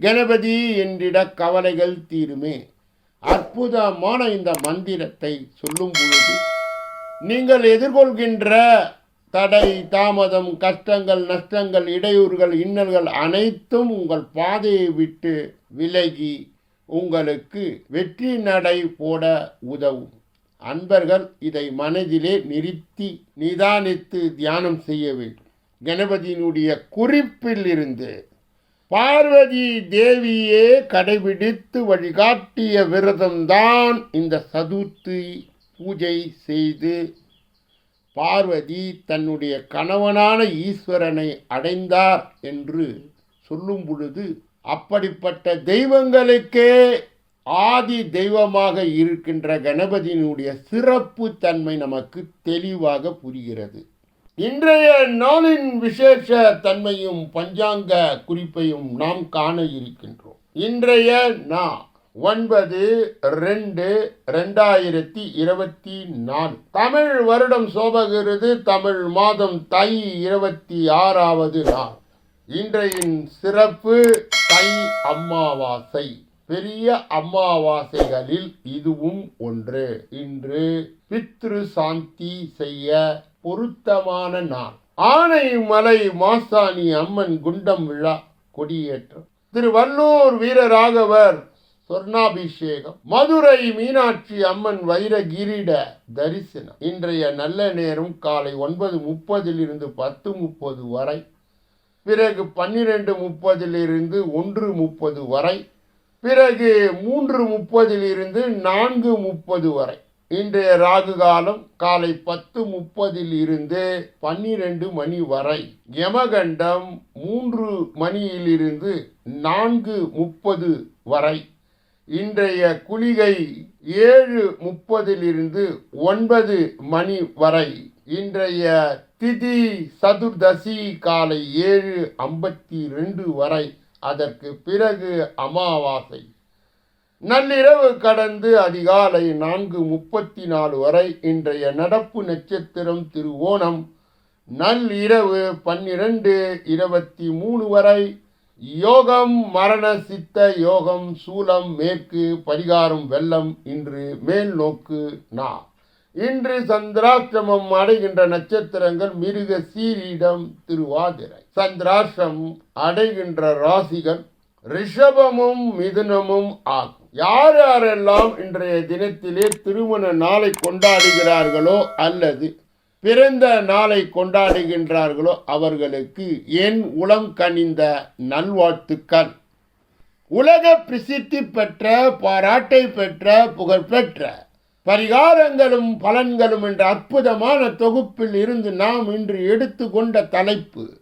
கணபதி என்றிட கவலைகள் தீருமே. அற்புதமான இந்த மந்திரத்தை சொல்லும் பொழுது நீங்கள் எதிர்கொள்கின்ற தடை தாமதம் கஷ்டங்கள் நஷ்டங்கள் இடையூறுகள் இன்னல்கள் அனைத்தும் உங்கள் பாதையை விட்டு விலகி உங்களுக்கு வெற்றி நடை போட உதவும். அன்பர்கள் இதை மனதிலே நிறுத்தி நிதானித்து தியானம் செய்ய வேண்டும். கணபதியினுடைய குறிப்பில் இருந்து பார்வதி தேவியே கடைபிடித்து வழிகாட்டிய விரதம்தான் இந்த சதுர்த்தி பூஜை செய்து பார்வதி தன்னுடைய கணவனான ஈஸ்வரனை அடைந்தார் என்று சொல்லும் பொழுது அப்படிப்பட்ட தெய்வங்களுக்கே ஆதி தெய்வமாக இருக்கின்ற கணபதியினுடைய சிறப்பு தன்மை நமக்கு தெளிவாக புரிகிறது. இன்றைய நாளின் விசேஷ தன்மையும் பஞ்சாங்க குறிப்பையும் நாம் காண இருக்கின்றோம். இன்றைய நா ஒன்பது ரெண்டு ரெண்டாயிரத்தி இருபத்தி நாலு தமிழ் வருடம் சோபகிறது தமிழ் மாதம் தை இருபத்தி ஆறாவது நாள். இன்றையின் சிறப்பு தை அமாவாசை பெரிய அமாவாசைகளில் இதுவும் ஒன்று. இன்று பித்ரு சாந்தி செய்ய பொருத்தமான நாள். ஆனைமலை மாசாணி அம்மன் குண்டம் விழா கொடியேற்றம். திருவள்ளூர் வீரராகவர் சொர்ணாபிஷேகம். மதுரை மீனாட்சி அம்மன் வைர கிரீட தரிசனம். இன்றைய நல்ல நேரம் காலை ஒன்பது முப்பதிலிருந்து பத்து முப்பது வரை. பிறகு பன்னிரெண்டு முப்பதிலிருந்து ஒன்று முப்பது வரை. பிறகு மூன்று முப்பதிலிருந்து நான்கு முப்பது வரை. இன்றைய ராகு காலம் காலை பத்து முப்பதில் இருந்து பன்னிரண்டு மணி வரை. யமகண்டம் மூன்று மணியிலிருந்து நான்கு முப்பது வரை. இன்றைய குளிகை ஏழு முப்பதிலிருந்து ஒன்பது மணி வரை. இன்றைய திதி சதுர்தசி காலை ஏழு ஐம்பத்தி ரெண்டு வரை. அதற்கு பிறகு அமாவாசை. நள்ளிரவு கடந்து அதிகாலை நான்கு முப்பத்தி நாலு வரை இன்றைய நடப்பு நட்சத்திரம் திருவோணம். நள்ளிரவு பன்னிரண்டு இருபத்தி மூணு வரை யோகம் மரண சித்த யோகம் சூலம் மேற்கு பரிகாரம் வெள்ளம் இன்று மேல் நோக்கு நா இன்று சந்திராஷ்டிரமம் அடைகின்ற நட்சத்திரங்கள் மிருக சீரிடம் திருவாதிரை. சந்திராஷ்டிரம் அடைகின்ற ராசிகள் ரிஷபமும் மிதுனமும் ஆகும். யார் யாரெல்லாம் இன்றைய தினத்திலே திருமண நாளை கொண்டாடுகிறார்களோ அல்லது பிறந்த நாளை கொண்டாடுகின்றார்களோ அவர்களுக்கு என் உளம் கனிந்த நல்வாழ்த்துக்கள். உலக பிரசித்தி பெற்ற பாராட்டை பெற்ற புகழ்பெற்ற பரிகாரங்களும் பலன்களும் என்ற அற்புதமான தொகுப்பில் இருந்து நாம் இன்று எடுத்துக்கொண்ட தலைப்பு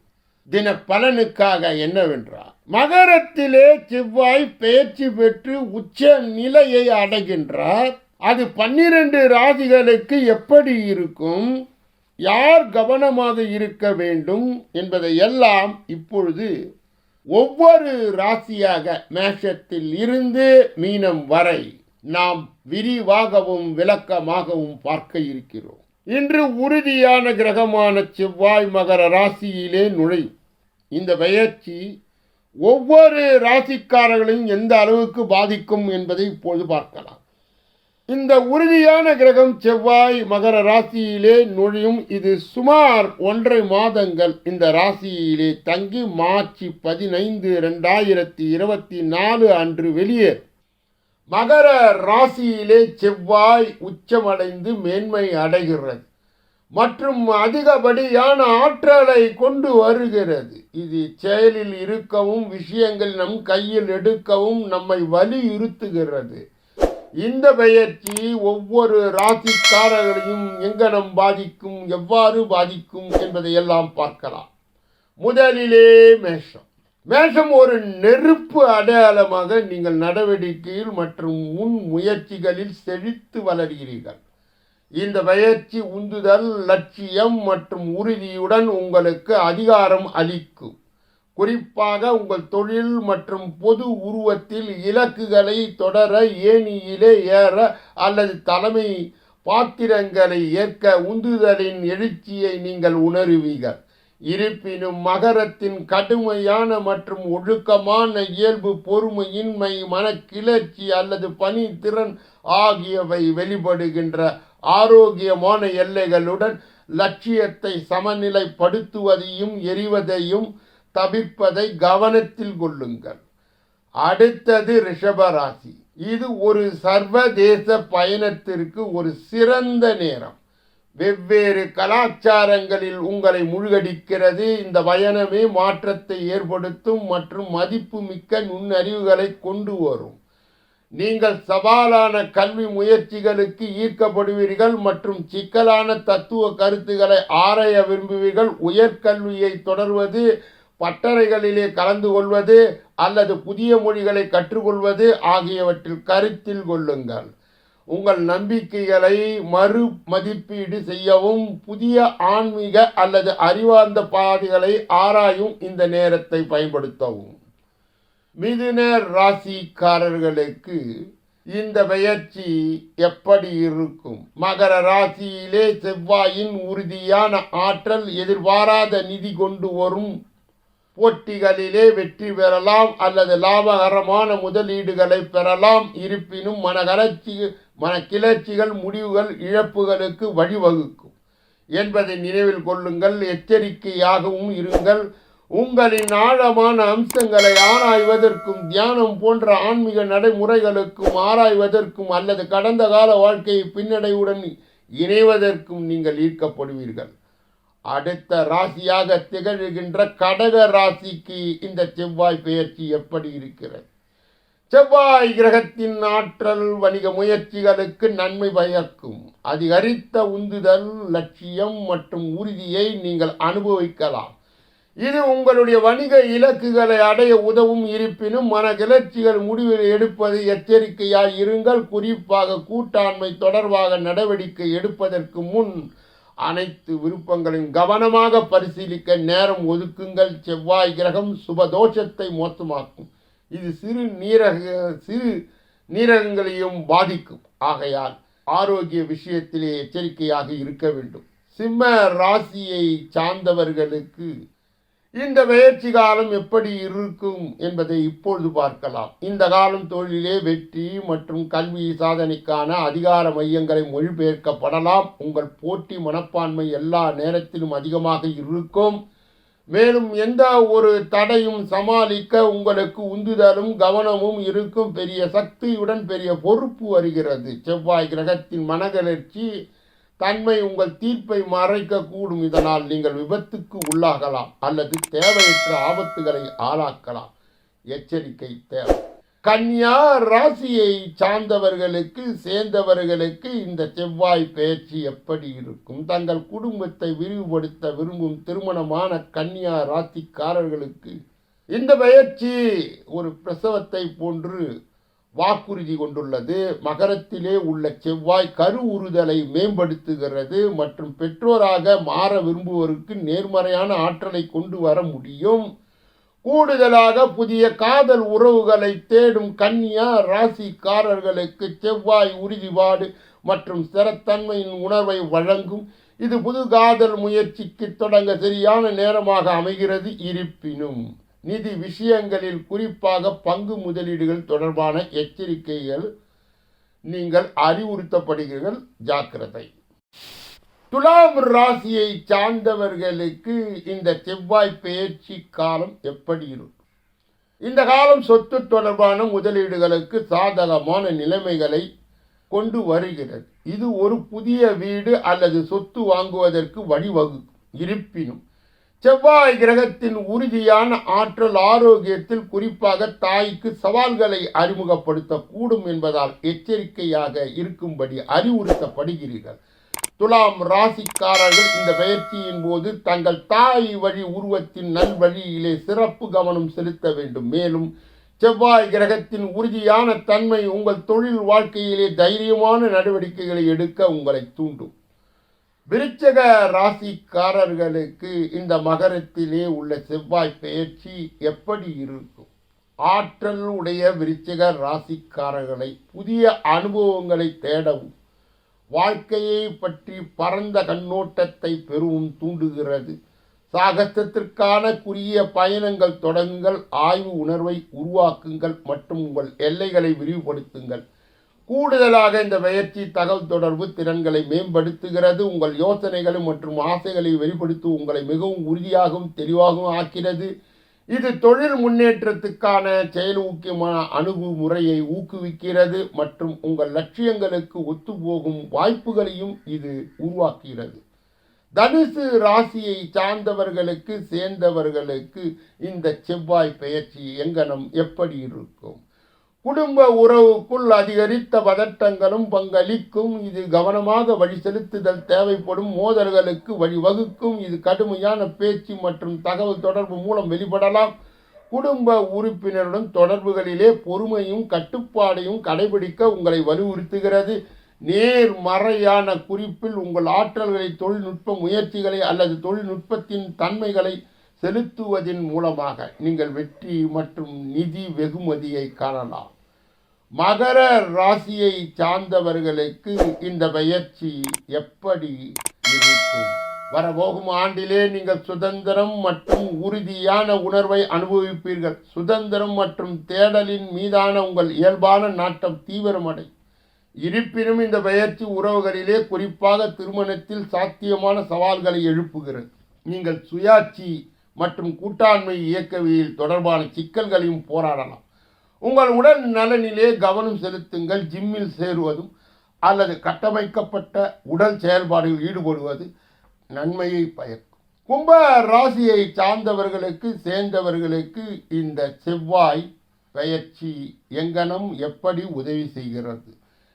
தின பலனுக்காக என்னவென்றால் மகரத்திலே செவ்வாய் பயிற்சி பெற்று உச்ச நிலையை அடைகின்றார். அது பன்னிரண்டு ராசிகளுக்கு எப்படி இருக்கும்? யார் கவனமாக இருக்க வேண்டும் என்பதை எல்லாம் இப்பொழுது ஒவ்வொரு ராசியாக மேஷத்தில் இருந்து மீனம் வரை நாம் விரிவாகவும் விளக்கமாகவும் பார்க்க இருக்கிறோம். இன்று உறுதியான கிரகமான செவ்வாய் மகர ராசியிலே நுழையும். இந்த பெயர்ச்சி ஒவ்வொரு ராசிக்காரர்களையும் எந்த அளவுக்கு பாதிக்கும் என்பதை இப்போது பார்க்கலாம். இந்த உறுதியான கிரகம் செவ்வாய் மகர ராசியிலே நுழையும். இது சுமார் ஒன்றரை மாதங்கள் இந்த ராசியிலே தங்கி மார்ச் பதினைந்து ரெண்டாயிரத்தி இருபத்தி நாலு அன்று வெளியேறும். மகர ராசியிலே செவ்வாய் உச்சமடைந்து மேன்மை அடைகிறது. மற்றும் அதிகப்படியான ஆற்றலை கொண்டு வருகிறது. இது செயலில் இருக்கவும் விஷயங்கள் நம் கையில் எடுக்கவும் நம்மை வலியுறுத்துகிறது. இந்த பெயர்ச்சி ஒவ்வொரு ராசிக்காரர்களையும் எங்கனம் பாதிக்கும் எவ்வாறு பாதிக்கும் என்பதை எல்லாம் பார்க்கலாம். முதலிலே மேஷம். மேஷம் ஒரு நெருப்பு அடையாளமாக நீங்கள் நடவடிக்கையில் மற்றும் முன் முயற்சிகளில் செழித்து வளர்கிறீர்கள். இந்த பயிற்சி உந்துதல் லட்சியம் மற்றும் உறுதியுடன் உங்களுக்கு அதிகாரம் அளிக்கும். குறிப்பாக உங்கள் தொழில் மற்றும் பொது உருவத்தில் இலக்குகளை தொடர ஏணியிலே ஏற அல்லது தலைமை பாத்திரங்களை ஏற்க உந்துதலின் எழுச்சியை நீங்கள் உணருவீர்கள். இருப்பினும் மகரத்தின் கடுமையான மற்றும் ஒழுக்கமான இயல்பு பொறுமையின்மை மனக்கிளர்ச்சி அல்லது பணித்திறன் ஆகியவை வெளிப்படுகின்ற ஆரோக்கியமான எல்லைகளுடன் லட்சியத்தை சமநிலைப்படுத்துவதையும் எரிவதையும் தவிர்ப்பதை கவனத்தில் கொள்ளுங்கள். அடுத்தது ரிஷபராசி. இது ஒரு சர்வதேச பயணத்திற்கு ஒரு சிறந்த நேரம். வெவ்வேறு கலாச்சாரங்களில் உங்களை முழுகடிக்கிறது. இந்த பயணமே மாற்றத்தை ஏற்படுத்தும் மற்றும் மதிப்புமிக்க நுண்ணறிவுகளை கொண்டு வரும். நீங்கள் சவாலான கல்வி முயற்சிகளுக்கு ஈர்க்கப்படுவீர்கள் மற்றும் சிக்கலான தத்துவ கருத்துக்களை ஆராய விரும்புவீர்கள். உயர்கல்வியை தொடர்வது பட்டறைகளிலே கலந்து கொள்வது அல்லது புதிய மொழிகளை கற்றுக்கொள்வது ஆகியவற்றில் கருத்தில் கொள்ளுங்கள். உங்கள் நம்பிக்கைகளை மறு மதிப்பீடு செய்யவும் புதிய ஆன்மீக அல்லது அறிவார்ந்த பாதைகளை ஆராயும் இந்த நேரத்தை பயன்படுத்தவும். மிதுன ராசிக்காரர்களுக்கு இந்த பெயர்ச்சி எப்படி இருக்கும்? மகர ராசியிலே செவ்வாயின் உறுதியான ஆற்றல் எதிர்பாராத நிதி கொண்டு வரும் போட்டிகளிலே வெற்றி பெறலாம் அல்லது லாபகரமான முதலீடுகளை பெறலாம். இருப்பினும் மனகலர்ச்சி மனக்கிளர்ச்சிகள் முடிவுகள் இழப்புகளுக்கு வழிவகுக்கும். என்பதை நினைவில் கொள்ளுங்கள். எச்சரிக்கையாகவும் இருங்கள். உங்களின் ஆழமான அம்சங்களை ஆராய்வதற்கும் தியானம் போன்ற ஆன்மீக நடைமுறைகளுக்கும் ஆராய்வதற்கும் அல்லது கடந்த கால வாழ்க்கையை பின்னடைவுடன் இணைவதற்கும் நீங்கள் ஈர்க்கப்படுவீர்கள். அடுத்த ராசியாக திகழ்கின்ற கடக ராசிக்கு இந்த செவ்வாய் பெயர்ச்சி எப்படி இருக்கிறது? செவ்வாய் கிரகத்தின் ஆற்றல் வணிக முயற்சிகளுக்கு நன்மை பயக்கும். அதிகரித்த உந்துதல் லட்சியம் மற்றும் உறுதியை நீங்கள் அனுபவிக்கலாம். இது உங்களுடைய வணிக இலக்குகளை அடைய உதவும். இருப்பினும் மன கிளர்ச்சிகள் முடிவில் எடுப்பது எச்சரிக்கையாய் இருங்கள். குறிப்பாக கூட்டாண்மை தொடர்பாக நடவடிக்கை எடுப்பதற்கு முன் அனைத்து விருப்பங்களையும் கவனமாக பரிசீலிக்க நேரம் ஒதுக்குங்கள். செவ்வாய் கிரகம் சுபதோஷத்தை மோசமாக்கும் இது சிறு நீரக சிறு நீரகங்களையும் பாதிக்கும். ஆகையால் ஆரோக்கிய விஷயத்திலே எச்சரிக்கையாக இருக்க வேண்டும். சிம்ம ராசியை சார்ந்தவர்களுக்கு இந்த பயிற்சி காலம் எப்படி இருக்கும் என்பதை இப்பொழுது பார்க்கலாம். இந்த காலம் தொழிலே வெற்றி மற்றும் கல்வி சாதனைக்கான அதிகார மையங்களை மொழிபெயர்க்கப்படலாம். உங்கள் போட்டி மனப்பான்மை எல்லா நேரத்திலும் அதிகமாக இருக்கும். மேலும் எந்த ஒரு தடையும் சமாளிக்க உங்களுக்கு உந்துதலும் கவனமும் இருக்கும். பெரிய சக்தியுடன் பெரிய பொறுப்பு வருகிறது. செவ்வாய் கிரகத்தின் மனகிளர்ச்சி தன்மை உங்கள் தீர்ப்பை மறைக்கக்கூடும். இதனால் நீங்கள் விபத்துக்கு உள்ளாகலாம் அல்லது தேவையற்ற ஆபத்துகளை ஆளாக்கலாம். எச்சரிக்கை தேவை. கன்யா ராசியை சார்ந்தவர்களுக்கு சேர்ந்தவர்களுக்கு இந்த செவ்வாய் பயிற்சி எப்படி இருக்கும்? தங்கள் குடும்பத்தை விரிவுபடுத்த விரும்பும் திருமணமான கன்யா ராசிக்காரர்களுக்கு இந்த பயிற்சி ஒரு பிரசவத்தை போன்று வாக்குறுதி கொண்டுள்ளது. மகரத்திலே உள்ள செவ்வாய் கரு உறுதலை மேம்படுத்துகிறது மற்றும் பெற்றோராக மாற விரும்புவோருக்கு நேர்மறையான ஆற்றலை கொண்டு வர முடியும். கூடுதலாக புதிய காதல் உறவுகளை தேடும் கன்னியா ராசிக்காரர்களுக்கு செவ்வாய் உறுதிப்பாடு மற்றும் ஸ்திரத்தன்மையின் உணர்வை வழங்கும். இது புது காதல் முயற்சிக்கு தொடங்க சரியான நேரமாக அமைகிறது. இருப்பினும் நிதி விஷயங்களில் குறிப்பாக பங்கு முதலீடுகள் தொடர்பான எச்சரிக்கைகள் நீங்கள் அறிவுறுத்தப்படுகிறீர்கள். ஜாக்கிரதை. துலாம் ராசியை சார்ந்தவர்களுக்கு இந்த செவ்வாய் பெயர்ச்சி காலம் எப்படி இருக்கும்? இந்த காலம் சொத்து தொடர்பான முதலீடுகளுக்கு சாதகமான நிலைமைகளை கொண்டு வருகிறது. இது ஒரு புதிய வீடு அல்லது சொத்து வாங்குவதற்கு வழிவகுக்கும். இருப்பினும் செவ்வாய் கிரகத்தின் உறுதியான ஆற்றல் ஆரோக்கியத்தில் குறிப்பாக தாய்க்கு சவால்களை அறிமுகப்படுத்தக்கூடும் என்பதால் எச்சரிக்கையாக இருக்கும்படி அறிவுறுத்தப்படுகிறீர்கள். துலாம் ராசிக்காரர்கள் இந்த பயிற்சியின் போது தங்கள் தாய் வழி உருவத்தின் நல்வழியிலே சிறப்பு கவனம் செலுத்த வேண்டும். மேலும் செவ்வாய் கிரகத்தின் உறுதியான தன்மை உங்கள் தொழில் வாழ்க்கையிலே தைரியமான நடவடிக்கைகளை எடுக்க உங்களை தூண்டும். விருச்சக ராசிக்காரர்களுக்கு இந்த மகரத்திலே உள்ள செவ்வாய் பெயர்ச்சி எப்படி இருக்கும்? ஆற்றல் உடைய விருச்சக ராசிக்காரர்களை புதிய அனுபவங்களை தேடவும் வாழ்க்கையை பற்றி பரந்த கண்ணோட்டத்தை பெறவும் தூண்டுகிறது. சாகசத்திற்கான குறுகிய பயணங்கள் தொடங்குங்கள் ஆய்வு உணர்வை உருவாக்குங்கள் மற்றும் உங்கள் எல்லைகளை விரிவுபடுத்துங்கள். கூடுதலாக இந்த பயிற்சி தகவல் தொடர்பு திறன்களை மேம்படுத்துகிறது. உங்கள் யோசனைகள் மற்றும் ஆசைகளை வெளிப்படுத்தி உங்களை மிகவும் உறுதியாகவும் தெளிவாகவும் ஆக்கிறது. இது தொழில் முன்னேற்றத்துக்கான செயலூக்கியமான அணுகுமுறையை ஊக்குவிக்கிறது மற்றும் உங்கள் லட்சியங்களுக்கு ஒத்துப்போகும் வாய்ப்புகளையும் இது உருவாக்குகிறது. தனுசு ராசியை சார்ந்தவர்களுக்கு சேர்ந்தவர்களுக்கு இந்த செவ்வாய் பெயர்ச்சி எங்கனம் எப்படி இருக்கும்? குடும்ப உறவுக்குள் அதிகரித்த பதட்டங்களும் பங்களிக்கும். இது கவனமாக வழி செலுத்துதல் தேவைப்படும். மோதல்களுக்கு வழிவகுக்கும். இது கடுமையான பேச்சு மற்றும் தகவல் தொடர்பு மூலம் வெளிப்படலாம். குடும்ப உறுப்பினருடன் தொடர்புகளிலே பொறுமையும் கட்டுப்பாடையும் கடைபிடிக்க உங்களை வலியுறுத்துகிறது. நேர்மறையான குறிப்பில் உங்கள் ஆற்றல்களை தொழில்நுட்ப முயற்சிகளை அல்லது தொழில்நுட்பத்தின் தன்மைகளை செலுத்துவதன் மூலமாக நீங்கள் வெற்றி மற்றும் நிதி வெகுமதியை காணலாம். மகர ராசியை சார்ந்தவர்களுக்கு இந்த பயிற்சி எப்படி இருக்கும்? வரப்போகும் ஆண்டிலே நீங்கள் சுதந்திரம் மற்றும் உறுதியான உணர்வை அனுபவிப்பீர்கள். சுதந்திரம் மற்றும் தேடலின் மீதான உங்கள் இயல்பான நாட்டம் தீவிரமடை. இருப்பினும் இந்த பயிற்சி உறவுகளிலே குறிப்பாக திருமணத்தில் சாத்தியமான சவால்களை எழுப்புகிறது. நீங்கள் சுயாட்சி மற்றும் கூட்டாண்மை இயக்கவியல் தொடர்பான சிக்கல்களையும் போராடலாம். உங்கள் உடல் நலனிலே கவனம் செலுத்துங்கள் ஜிம்மில் சேருவதும் அல்லது கட்டமைக்கப்பட்ட உடல் செயல்பாடுகளில் ஈடுபடுவது நன்மையை பயக்கும். கும்ப ராசியை சார்ந்தவர்களுக்கு சேர்ந்தவர்களுக்கு இந்த செவ்வாய் பயிற்சி எங்கனம் எப்படி உதவி செய்கிறது?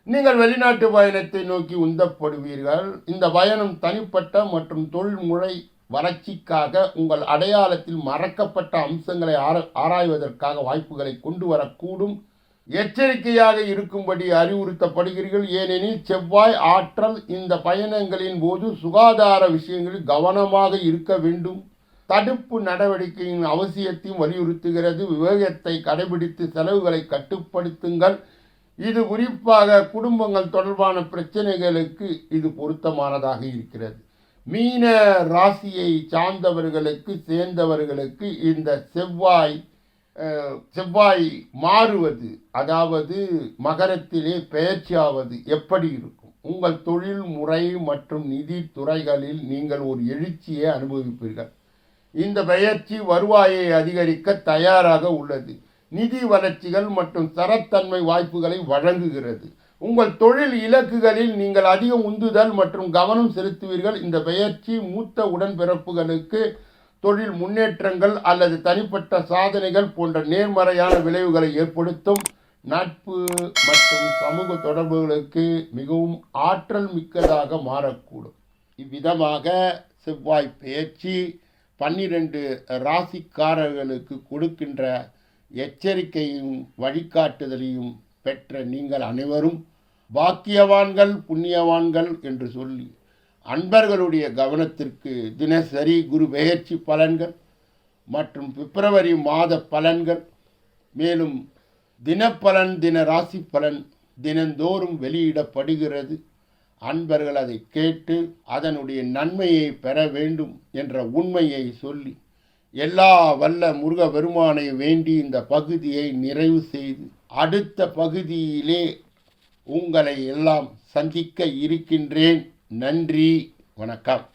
நீங்கள் வெளிநாட்டு பயணத்தை நோக்கி உந்தப்படுவீர்கள். இந்த பயணம் தனிப்பட்ட மற்றும் தொழில்முறை வளர்ச்சிக்காக உங்கள் அடையாளத்தில் மறக்கப்பட்ட அம்சங்களை ஆர- ஆராய்வதற்காக வாய்ப்புகளை கொண்டு வரக்கூடும் எச்சரிக்கையாக இருக்கும்படி அறிவுறுத்தப்படுகிறீர்கள். ஏனெனில் செவ்வாய் ஆற்றல் இந்த பயணங்களின் போது சுகாதார விஷயங்களில் கவனமாக இருக்க வேண்டும். தடுப்பு நடவடிக்கையின் அவசியத்தையும் வலியுறுத்துகிறது. விவேகத்தை கடைபிடித்து செலவுகளை கட்டுப்படுத்துங்கள். இது குறிப்பாக குடும்பங்கள் தொடர்பான பிரச்சனைகளுக்கு இது பொருத்தமானதாக இருக்கிறது. மீன ராசியை சார்ந்தவர்களுக்கு சேர்ந்தவர்களுக்கு இந்த செவ்வாய் செவ்வாய் மாறுவது அதாவது மகரத்திலே பெயர்ச்சியாவது எப்படி இருக்கும்? உங்கள் தொழில் முறை மற்றும் நிதி துறைகளில் நீங்கள் ஒரு எழுச்சியை அனுபவிப்பீர்கள். இந்த பெயர்ச்சி வருவாயை அதிகரிக்க தயாராக உள்ளது. நிதி வளர்ச்சிகள் மற்றும் தரத்தன்மை வாய்ப்புகளை வழங்குகிறது. உங்கள் தொழில் இலக்குகளில் நீங்கள் அதிக உந்துதல் மற்றும் கவனம் செலுத்துவீர்கள். இந்த பெயர்ச்சி மூத்த உடன்பிறப்புகளுக்கு தொழில் முன்னேற்றங்கள் அல்லது தனிப்பட்ட சாதனைகள் போன்ற நேர்மறையான விளைவுகளை ஏற்படுத்தும். நட்பு மற்றும் சமூக தொடர்புகளுக்கு மிகவும் ஆற்றல் மிக்கதாக மாறக்கூடும். இவ்விதமாக செவ்வாய் பயிற்சி பன்னிரண்டு ராசிக்காரர்களுக்கு கொடுக்கின்ற எச்சரிக்கையும் வழிகாட்டுதலையும் பெற்ற நீங்கள் அனைவரும் பாக்கியவான்கள் புண்ணியவான்கள் என்று சொல்லி அன்பர்களுடைய கவனத்திற்கு தினசரி குரு பெயர்ச்சி பலன்கள் மற்றும் பிப்ரவரி மாத பலன்கள் மேலும் தினப்பலன் தின ராசி பலன் தினந்தோறும் வெளியிடப்படுகிறது. அன்பர்கள் அதை கேட்டு அதனுடைய நன்மையை பெற வேண்டும் என்ற உண்மையை சொல்லி எல்லா வல்ல முருக பெருமானை வேண்டி இந்த பகுதியை நிறைவு செய்து அடுத்த பகுதியிலே உங்களை எல்லாம் சந்திக்க இருக்கின்றேன். நன்றி வணக்கம்.